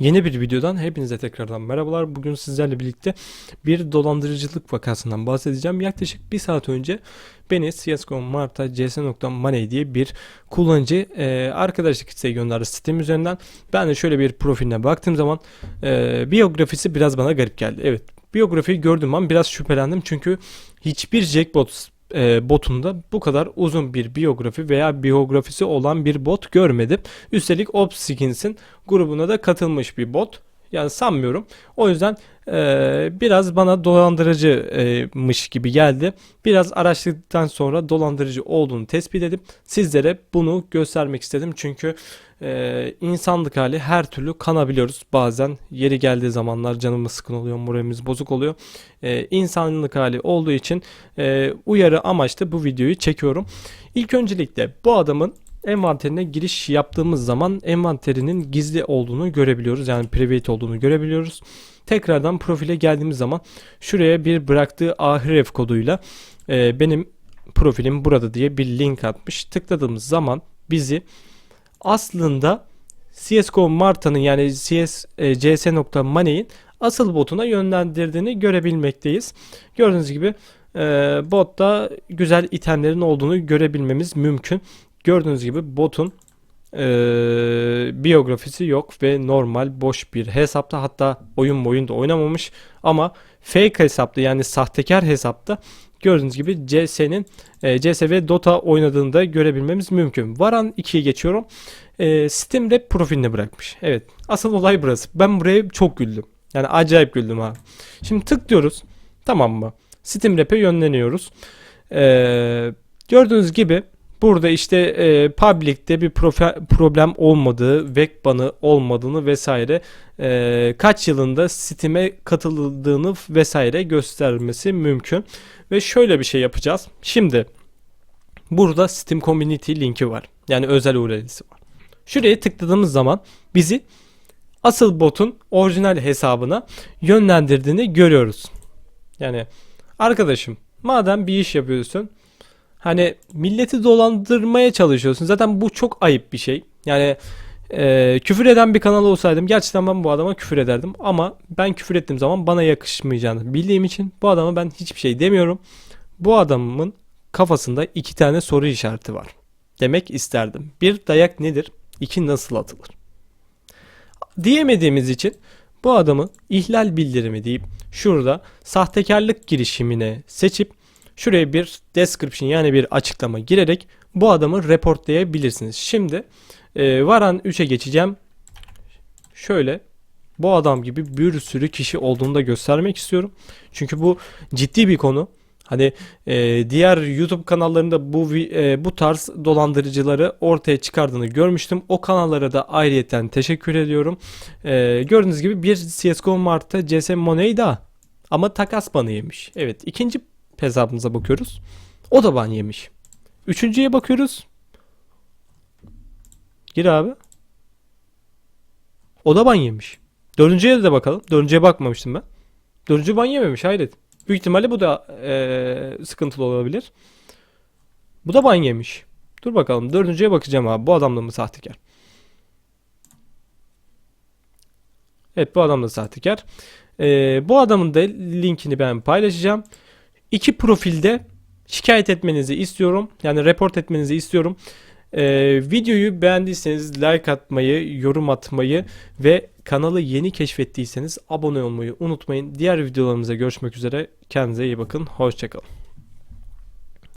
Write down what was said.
Yeni bir videodan hepinize tekrardan merhabalar. Bugün sizlerle birlikte bir dolandırıcılık vakasından bahsedeceğim. Yaklaşık bir saat önce beni CSGO Marta cs.money diye bir kullanıcı e, arkadaşlık isteği gönderdi sitem üzerinden. Ben de şöyle bir profiline baktığım zaman e, biyografisi biraz bana garip geldi. Evet biyografiyi gördüğüm an biraz şüphelendim çünkü hiçbir jackpot e, botunda bu kadar uzun bir biyografi veya biyografisi olan bir bot görmedim. Üstelik Opskins'in grubuna da katılmış bir bot. Yani sanmıyorum. O yüzden e, biraz bana dolandırıcıymış gibi geldi. Biraz araştırdıktan sonra dolandırıcı olduğunu tespit edip sizlere bunu göstermek istedim. Çünkü e, insanlık hali her türlü kanabiliyoruz. Bazen yeri geldiği zamanlar canımız sıkın oluyor, moralimiz bozuk oluyor. E, insanlık hali olduğu için e, uyarı amaçlı bu videoyu çekiyorum. İlk öncelikle bu adamın envanterine giriş yaptığımız zaman envanterinin gizli olduğunu görebiliyoruz. Yani private olduğunu görebiliyoruz. Tekrardan profile geldiğimiz zaman şuraya bir bıraktığı ahref koduyla e, benim profilim burada diye bir link atmış. Tıkladığımız zaman bizi aslında CSGO Marta'nın yani CS, e, cs.money'in asıl botuna yönlendirdiğini görebilmekteyiz. Gördüğünüz gibi e, botta güzel itemlerin olduğunu görebilmemiz mümkün. Gördüğünüz gibi botun e, biyografisi yok ve normal boş bir hesapta hatta oyun boyun da oynamamış ama fake hesapta yani sahtekar hesapta gördüğünüz gibi CS'nin e, CS ve Dota oynadığını da görebilmemiz mümkün. Varan 2'ye geçiyorum. E, Steam Rap profiline bırakmış. Evet asıl olay burası. Ben buraya çok güldüm. Yani acayip güldüm ha. Şimdi tıklıyoruz. Tamam mı? Steam Rap'e yönleniyoruz. E, gördüğünüz gibi Burada işte e, public'te bir problem olmadığı, vek banı olmadığını vesaire e, kaç yılında Steam'e katıldığını vesaire göstermesi mümkün. Ve şöyle bir şey yapacağız. Şimdi burada Steam Community linki var. Yani özel URL'si var. Şuraya tıkladığımız zaman bizi asıl botun orijinal hesabına yönlendirdiğini görüyoruz. Yani arkadaşım madem bir iş yapıyorsun hani milleti dolandırmaya çalışıyorsun. Zaten bu çok ayıp bir şey. Yani e, küfür eden bir kanal olsaydım gerçekten ben bu adama küfür ederdim. Ama ben küfür ettiğim zaman bana yakışmayacağını bildiğim için bu adama ben hiçbir şey demiyorum. Bu adamın kafasında iki tane soru işareti var. Demek isterdim. Bir dayak nedir? İki nasıl atılır? Diyemediğimiz için bu adamı ihlal bildirimi deyip şurada sahtekarlık girişimine seçip Şuraya bir description yani bir açıklama girerek bu adamı reportlayabilirsiniz. Şimdi e, Varan 3'e geçeceğim. Şöyle bu adam gibi bir sürü kişi olduğunu da göstermek istiyorum. Çünkü bu ciddi bir konu. Hani e, diğer YouTube kanallarında bu e, bu tarz dolandırıcıları ortaya çıkardığını görmüştüm. O kanallara da ayrıyeten teşekkür ediyorum. E, gördüğünüz gibi bir CSGO Mart'ta CS Money'da ama takas banı yemiş. Evet ikinci hesabımıza bakıyoruz. O da ban yemiş. Üçüncüye bakıyoruz. Gir abi. O da ban yemiş. Dördüncüye de bakalım. Dördüncüye bakmamıştım ben. Dördüncü ban yememiş hayret. Büyük ihtimalle bu da ee, sıkıntılı olabilir. Bu da ban yemiş. Dur bakalım. Dördüncüye bakacağım abi. Bu adam da mı sahtekar? Evet bu adam da sahtekar. Ee, bu adamın da linkini ben paylaşacağım. İki profilde şikayet etmenizi istiyorum. Yani report etmenizi istiyorum. Ee, videoyu beğendiyseniz like atmayı, yorum atmayı ve kanalı yeni keşfettiyseniz abone olmayı unutmayın. Diğer videolarımıza görüşmek üzere. Kendinize iyi bakın. Hoşçakalın.